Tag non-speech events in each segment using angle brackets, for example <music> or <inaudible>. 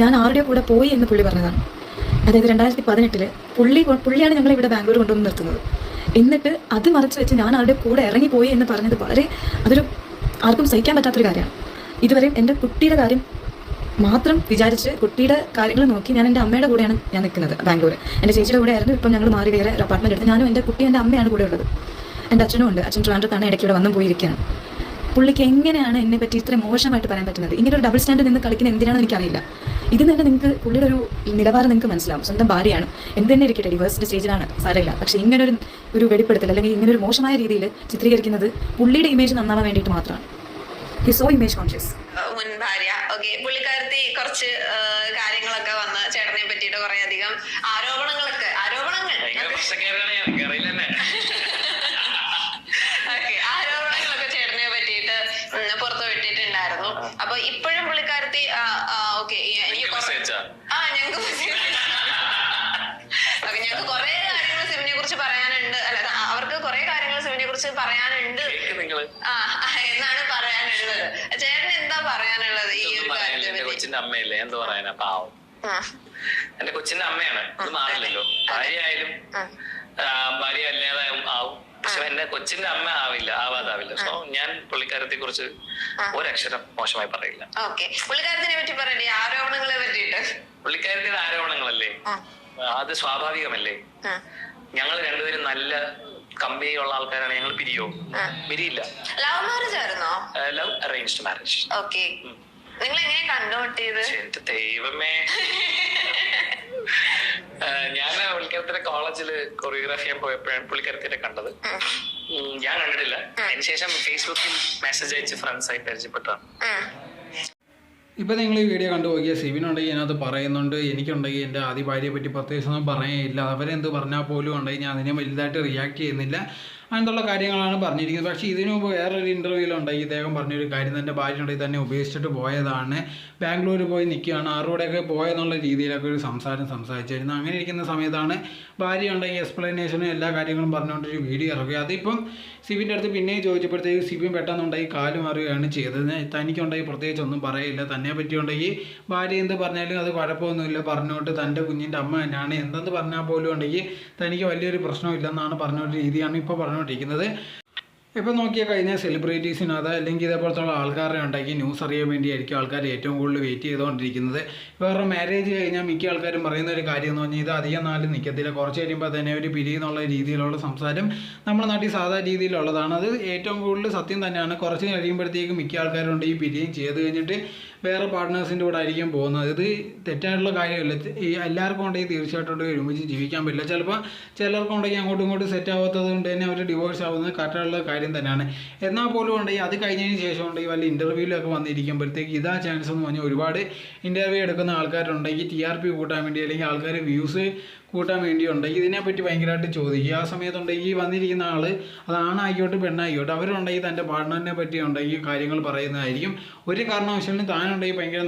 ഞാൻ ആരുടെ കൂടെ പോയി എന്ന് പുള്ളി പറഞ്ഞതാണ്. അതായത് രണ്ടായിരത്തി പതിനെട്ടിൽ പുള്ളി പുള്ളിയാണ് ഞങ്ങൾ ഇവിടെ ബാംഗ്ലൂർ കൊണ്ടുവന്ന് നിർത്തുന്നത്. എന്നിട്ട് അത് മറച്ചു വെച്ച് ഞാൻ ആരുടെ കൂടെ ഇറങ്ങിപ്പോയി എന്ന് പറഞ്ഞത് വളരെ അതൊരു ആർക്കും സഹിക്കാൻ പറ്റാത്തൊരു കാര്യമാണ്. ഇതുവരെയും എന്റെ കുട്ടിയുടെ കാര്യം മാത്രം വിചാരിച്ച് കുട്ടിയുടെ കാര്യങ്ങൾ നോക്കി ഞാൻ എന്റെ അമ്മയുടെ കൂടെയാണ് ഞാൻ നിൽക്കുന്നത് ബാംഗ്ലൂർ. എന്റെ ചേച്ചിയുടെ കൂടെ ആയിരുന്നു ഇപ്പം ഞങ്ങൾ മാറി വേറെ അപ്പാർട്ട്മെന്റ് എടുത്ത് ഞാനും എന്റെ കുട്ടി എന്റെ അമ്മയാണ് കൂടെ ഉള്ളത്. എന്റെ അച്ഛനും ഉണ്ട് അച്ഛൻ ട്രാൻഡത്താണ് ഇടയ്ക്ക് ഇവിടെ വന്നും പോയിരിക്കുകയാണ്. പുള്ളിക്ക് എങ്ങനെയാണ് എന്നെ പറ്റി ഇത്ര മോശമായിട്ട് പറയാൻ പറ്റുന്നത്? ഇങ്ങനെ ഒരു ഡബിൾ സ്റ്റാൻഡ് നിന്ന് കളിക്കുന്ന എന്തിനാണെന്ന് എനിക്കറിയില്ല. ഇത് തന്നെ നിങ്ങൾക്ക് പുള്ളിയുടെ ഒരു നിലവാരം നിങ്ങൾക്ക് മനസ്സിലാവും. സ്വന്തം ഭാര്യയാണ്. എന്ത് തന്നെ ഇരിക്കട്ടെ ഡിവേഴ്സിന്റെ സ്റ്റേജിലാണ് സാരമില്ല. പക്ഷെ ഇങ്ങനെ ഒരു ഒരു വെളിപ്പെടുത്തൽ അല്ലെങ്കിൽ ഇങ്ങനെ ഒരു മോശമായ രീതിയിൽ ചിത്രീകരിക്കുന്നത് പുള്ളിയുടെ ഇമേജ് നന്നാവാൻ വേണ്ടിയിട്ട് മാത്രമാണ്. ഹി സോ ഇമേജ് കോൺഷ്യസ് മുൻ ഭാര്യ. ഓക്കെ പുള്ളിക്കാരത്തി കുറച്ച് കാര്യങ്ങളൊക്കെ വന്ന് ചേട്ടനെ പറ്റിയിട്ട് കുറെ അധികം ആരോപണങ്ങളൊക്കെ ആരോപണങ്ങൾ. ആരോപണങ്ങളൊക്കെ ചേട്ടനെ പറ്റിയിട്ട് പുറത്തു വിട്ടിട്ടുണ്ടായിരുന്നു അപ്പൊ ഇപ്പോഴും പുള്ളിക്കാരത്തി ഓക്കെ ആ? ഞങ്ങൾക്ക് ഓക്കെ ഞങ്ങൾക്ക് കുറെ കാര്യങ്ങൾ സിമിനെ കുറിച്ച് പറയാനുണ്ട്. അല്ല അവർക്ക് കുറെ കാര്യങ്ങൾ സിമിനെ കുറിച്ച് പറയാനുണ്ട്. ആ എന്നാണ് പറയാനുള്ളത്. ചേട്ടൻ എന്താ പറയാനുള്ളത് ഈ ഒരു ഇതൊന്നും പറയാനില്ല. കാര്യത്തെ എന്റെ പറ്റി? കൊച്ചിന്റെ അമ്മയല്ലേ? എന്താ പറയാനാ? പാവം. എന്റെ കൊച്ചിന്റെ അമ്മയാണ്. ഇത് മാറില്ലല്ലോ. ഭാര്യ ആയാലും ഭാര്യ അല്ലാതെ ആവും. പക്ഷെ എന്റെ കൊച്ചിന്റെ അമ്മ ആവില്ല ആവാതാവില്ല. സോ ഞാൻ പുള്ളിക്കാരത്തെ കുറിച്ച് ഒരക്ഷരം മോശമായി പറയില്ല. ഓക്കെ. പുള്ളിക്കാരത്തിനെ പറ്റി പറയണ്ടേ ആരോപണങ്ങളെ പറ്റിയിട്ട്. പുള്ളിക്കാരത്തിന്റെ ആരോപണങ്ങളല്ലേ? അത് സ്വാഭാവികമല്ലേ. ഞങ്ങൾ രണ്ടുപേരും നല്ല കമ്പനിയുള്ള ആൾക്കാരാണ് ഞങ്ങൾ പിരിയോ? പിരിയില്ല. ലവ് മാരേജ് ആയിരുന്നോ? Love arranged marriage okay. നിങ്ങൾ എങ്ങനെ കണ്ടുമുട്ടിയത്? ദൈവമേ. <laughs> ഞാൻ പുള്ളിക്കാരത്തിന്റെ കോളേജിൽ കൊറിയോഗ്രാഫി ചെയ്യാൻ പോയപ്പോഴാണ് പുള്ളിക്കരത്തിന്റെ കണ്ടത്. ഞാൻ കണ്ടിട്ടില്ല. അതിനുശേഷം ഫേസ്ബുക്കിൽ മെസ്സേജ് അയച്ച് ഫ്രണ്ട്സ് ആയി പരിചയപ്പെട്ടതാണ്. ഇപ്പൊ നിങ്ങൾ ഈ വീഡിയോ കണ്ടു നോക്കിയാൽ സിബിനുണ്ടെങ്കിൽ ഇതിനകത്ത് പറയുന്നുണ്ട് എനിക്കുണ്ടെങ്കിൽ എന്റെ ആദ്യ ഭാര്യയെ പറ്റി പ്രത്യേകിച്ചൊന്നും പറയുന്നില്ല അവരെന്ത് പറഞ്ഞാൽ പോലും ഉണ്ടെങ്കിൽ ഞാൻ അതിനെ വലുതായിട്ട് റിയാക്ട് ചെയ്യുന്നില്ല. അങ്ങനത്തുള്ള കാര്യങ്ങളാണ് പറഞ്ഞിരിക്കുന്നത്. പക്ഷേ ഇതിനു മുമ്പ് വേറൊരു ഇന്റർവ്യൂവിലുണ്ടായി ഇദ്ദേഹം പറഞ്ഞൊരു കാര്യം തന്റെ ഭാര്യ തന്നെ ഉപേക്ഷിച്ചിട്ട് പോയതാണ്. ബാംഗ്ലൂർ പോയി നിൽക്കുകയാണ്. ആറുകൂടെയൊക്കെ പോയെന്നുള്ള രീതിയിലൊക്കെ ഒരു സംസാരം സംസാരിച്ചിരുന്നു. അങ്ങനെ ഇരിക്കുന്ന സമയത്താണ് ഭാര്യ ഉണ്ടെങ്കിൽ എക്സ്പ്ലനേഷനും എല്ലാ കാര്യങ്ങളും പറഞ്ഞുകൊണ്ട് ഒരു വീഡിയോ ഇറക്കുക അതിപ്പം സിബിന്റെ അടുത്ത് പിന്നെയും ചോദിച്ചപ്പോഴത്തേക്ക് സിബിൻ പെട്ടെന്നുണ്ടെങ്കിൽ കാൽ മാറുകയാണ് ചെയ്തത്. തനിക്കുണ്ടെങ്കിൽ പ്രത്യേകിച്ച് ഒന്നും പറയില്ല. തന്നെ പറ്റിയുണ്ടെങ്കിൽ ഭാര്യ എന്ത് പറഞ്ഞാലും അത് കുഴപ്പമൊന്നുമില്ല. പറഞ്ഞുകൊണ്ട് തന്റെ കുഞ്ഞിന്റെ അമ്മ തന്നെയാണ്. എന്തെന്ന് പറഞ്ഞാൽ പോലും ഉണ്ടെങ്കിൽ തനിക്ക് വലിയൊരു പ്രശ്നമില്ലെന്നാണ് പറഞ്ഞ ഒരു രീതിയാണ് ഇപ്പോൾ പറഞ്ഞുകൊണ്ടിരിക്കുന്നത്. ഇപ്പോൾ നോക്കിയാൽ കഴിഞ്ഞാൽ സെലിബ്രിറ്റീസിനത് അല്ലെങ്കിൽ ഇതേപോലത്തുള്ള ആൾക്കാരെ ഉണ്ടാക്കി ന്യൂസ് അറിയാൻ വേണ്ടിയായിരിക്കും ആൾക്കാർ ഏറ്റവും കൂടുതൽ വെയിറ്റ് ചെയ്തുകൊണ്ടിരിക്കുന്നത്. വേറെ മാരേജ് കഴിഞ്ഞാൽ മിക്ക ആൾക്കാരും പറയുന്ന ഒരു കാര്യം എന്ന് പറഞ്ഞാൽ ഇത് അധികം നാല് നിൽക്കത്തില്ല. കുറച്ച് കഴിയുമ്പോൾ തന്നെ ഒരു പിരിയെന്നുള്ള രീതിയിലുള്ള സംസാരം നമ്മുടെ നാട്ടിൽ സാധാരണ രീതിയിലുള്ളതാണ്. അത് ഏറ്റവും കൂടുതൽ സത്യം തന്നെയാണ്. കുറച്ച് കഴിയുമ്പോഴത്തേക്കും മിക്ക ആൾക്കാരുണ്ട് ഈ പിരിയും ചെയ്ത് കഴിഞ്ഞിട്ട് വേറെ പാർട്ട്നേഴ്സിന്റെ കൂടെ ആയിരിക്കും പോകുന്നത്. ഇത് തെറ്റായിട്ടുള്ള കാര്യമല്ല. ഈ എല്ലാവർക്കും ഉണ്ടെങ്കിൽ തീർച്ചയായിട്ടും ഒരുമിച്ച് ജീവിക്കാൻ പറ്റില്ല. ചിലപ്പോൾ ചിലർക്കുണ്ടെങ്കിൽ അങ്ങോട്ടും ഇങ്ങോട്ടും സെറ്റ് ആവാത്തത് കൊണ്ട് തന്നെ അവർ ഡിവോഴ്സ് ആവുന്നത് കറക്റ്റായിട്ടുള്ള കാര്യം തന്നെയാണ്. എന്നാൽ പോലും ഉണ്ടെങ്കിൽ അത് കഴിഞ്ഞതിന് ശേഷം ഉണ്ടെങ്കിൽ വല്ല ഇന്റർവ്യൂവിലൊക്കെ വന്നിരിക്കുമ്പോഴത്തേക്ക് ഇതാ ചാൻസ് എന്ന് പറഞ്ഞാൽ ഒരുപാട് ഇന്റർവ്യൂ എടുക്കുന്ന ആൾക്കാരുണ്ടെങ്കിൽ ടി ആർ പി കൂട്ടാൻ വേണ്ടി അല്ലെങ്കിൽ ആൾക്കാർ വ്യൂസ് കൂട്ടാൻ വേണ്ടി ഉണ്ടെങ്കിൽ ഇതിനെപ്പറ്റി ഭയങ്കരമായിട്ട് ചോദിക്കുക. ആ സമയത്തുണ്ടെങ്കിൽ വന്നിരിക്കുന്ന ആൾ അത് ആണായിക്കോട്ടെ പെണ്ണായിക്കോട്ടെ അവരുണ്ടെങ്കിൽ തന്റെ പാർട്ട്ണറിനെ പറ്റി ഉണ്ടെങ്കിൽ കാര്യങ്ങൾ പറയുന്നതായിരിക്കും. ഒരു കാരണവശാലും താനുണ്ടെങ്കിൽ ഭയങ്കര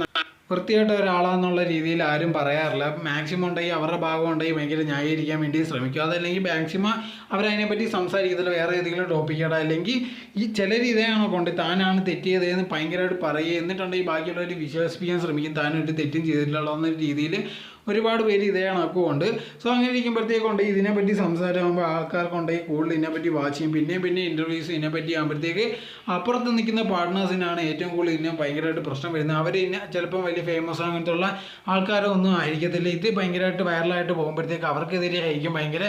വൃത്തിയായിട്ട ഒരാളാന്നുള്ള രീതിയിൽ ആരും പറയാറില്ല. മാക്സിമം ഉണ്ടെങ്കിൽ അവരുടെ ഭാഗം ഉണ്ടെങ്കിൽ ഭയങ്കര ന്യായീകരിക്കാൻ വേണ്ടി ശ്രമിക്കും. അതല്ലെങ്കിൽ മാക്സിമം അവരതിനെപ്പറ്റി സംസാരിക്കത്തില്ല. വേറെ ഏതെങ്കിലും ടോപ്പിക്കട അല്ലെങ്കിൽ ഈ ചിലർ ഇതേയാണോ കൊണ്ട് താനാണ് തെറ്റിയതെന്ന് ഭയങ്കരമായിട്ട് പറയുക. എന്നിട്ടുണ്ടെങ്കിൽ ബാക്കിയുള്ളവർ വിശ്വസിപ്പിക്കാൻ ശ്രമിക്കും. താനൊരു തെറ്റും ചെയ്തിട്ടുള്ള എന്ന രീതിയിൽ ഒരുപാട് പേര് ഇതേ കണക്കുമുണ്ട് സോ അങ്ങനെ ഇരിക്കുമ്പോഴത്തേക്കുണ്ട് ഇതിനെപ്പറ്റി സംസാരമാകുമ്പോൾ ആൾക്കാർക്കുണ്ടെങ്കിൽ കൂടുതൽ ഇതിനെപ്പറ്റി വാച്ച് ചെയ്യും. പിന്നെയും പിന്നെ ഇന്റർവ്യൂസ് ഇതിനെപ്പറ്റി ആകുമ്പോഴത്തേക്ക് അപ്പുറത്ത് നിൽക്കുന്ന പാർട്ട്നേഴ്സിനാണ് ഏറ്റവും കൂടുതൽ ഇതിനെ ഭയങ്കരമായിട്ട് പ്രശ്നം വരുന്നത്. അവർ ഇതിനെ ചിലപ്പം വലിയ ഫേമസ് അങ്ങനത്തെ ഉള്ള ആൾക്കാരൊന്നും ആയിരിക്കത്തില്ല. ഇത് ഭയങ്കരമായിട്ട് വൈറലായിട്ട് പോകുമ്പോഴത്തേക്ക് അവർക്കെതിരെ ആയിരിക്കും ഭയങ്കര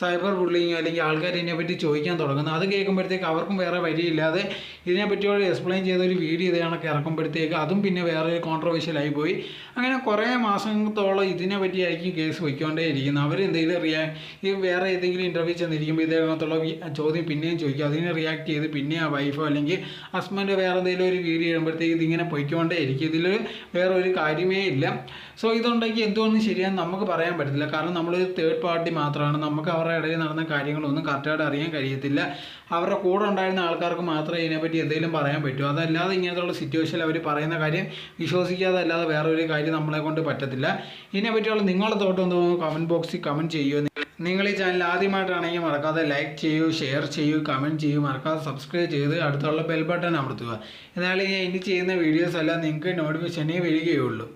സൈബർ ബുള്ളിങ് അല്ലെങ്കിൽ ആൾക്കാർ ഇതിനെപ്പറ്റി ചോദിക്കാൻ തുടങ്ങുന്നത്. അത് കേൾക്കുമ്പോഴത്തേക്ക് അവർക്കും വേറെ വഴിയില്ലാതെ ഇതിനെപ്പറ്റിയോട് എക്സ്പ്ലെയിൻ ചെയ്ത ഒരു വീഡിയോ ഇതേ കണക്ക് ഇറക്കുമ്പോഴത്തേക്ക് അതും പിന്നെ വേറെ കോൺട്രവേഴ്ഷ്യൽ ആയി പോയി. അങ്ങനെ കുറേ മാസത്തോളം ഇതിനെ പറ്റിയായിരിക്കും കേസ് വയ്ക്കൊണ്ടേ ഇരിക്കുന്നത് അവർ എന്തെങ്കിലും റിയാ ഈ വേറെ ഏതെങ്കിലും ഇന്റർവ്യൂ ചെന്നിരിക്കുമ്പോൾ ഇതേകത്തുള്ള ചോദ്യം പിന്നെയും ചോദിക്കും. അതിനെ റിയാക്ട് ചെയ്ത് പിന്നെ ആ വൈഫോ അല്ലെങ്കിൽ ഹസ്ബൻഡ് വേറെ എന്തെങ്കിലും ഒരു വീഡിയോ ഇടുമ്പോഴത്തേക്ക് ഇതിങ്ങനെ പൊയ്ക്കൊണ്ടേ ഇരിക്കും ഇതിൽ വേറെ ഒരു കാര്യമേ ഇല്ല. സോ ഇതുണ്ടെങ്കിൽ എന്തുകൊണ്ടും ശരിയാന്ന് നമുക്ക് പറയാൻ പറ്റില്ല കാരണം നമ്മൾ തേർഡ് പാർട്ടി മാത്രമാണ്. നമുക്ക് അവരുടെ ഇടയിൽ നടന്ന കാര്യങ്ങളൊന്നും കറക്റ്റായിട്ട് അറിയാൻ കഴിയത്തില്ല. അവരുടെ കൂടെ ഉണ്ടായിരുന്ന ആൾക്കാർക്ക് മാത്രമേ ഇതിനെപ്പറ്റി എന്തെങ്കിലും പറയാൻ പറ്റൂ. അതല്ലാതെ ഇങ്ങനെയുള്ള സിറ്റുവേഷനിൽ അവർ പറയുന്ന കാര്യം വിശ്വസിക്കാതെ അല്ലാതെ വേറെ ഒരു കാര്യം നമ്മളെ കൊണ്ട് പറ്റത്തില്ല. ഇതിനെപ്പറ്റിയുള്ള നിങ്ങളുടെ തോട്ടം എന്തോ കമന്റ് ബോക്സിൽ കമന്റ് ചെയ്യൂ. നിങ്ങൾ ഈ ചാനൽ ആദ്യമായിട്ടാണെങ്കിൽ മറക്കാതെ ലൈക്ക് ചെയ്യൂ ഷെയർ ചെയ്യൂ കമന്റ് ചെയ്യൂ. മറക്കാതെ സബ്സ്ക്രൈബ് ചെയ്ത് അടുത്തുള്ള ബെൽ ബട്ടൺ അമർത്തുക. എന്നാലേ ഞാൻ ഇനി ചെയ്യുന്ന വീഡിയോസ് എല്ലാം നിങ്ങൾക്ക് നോട്ടിഫിക്കേഷനേ വരികയുള്ളൂ.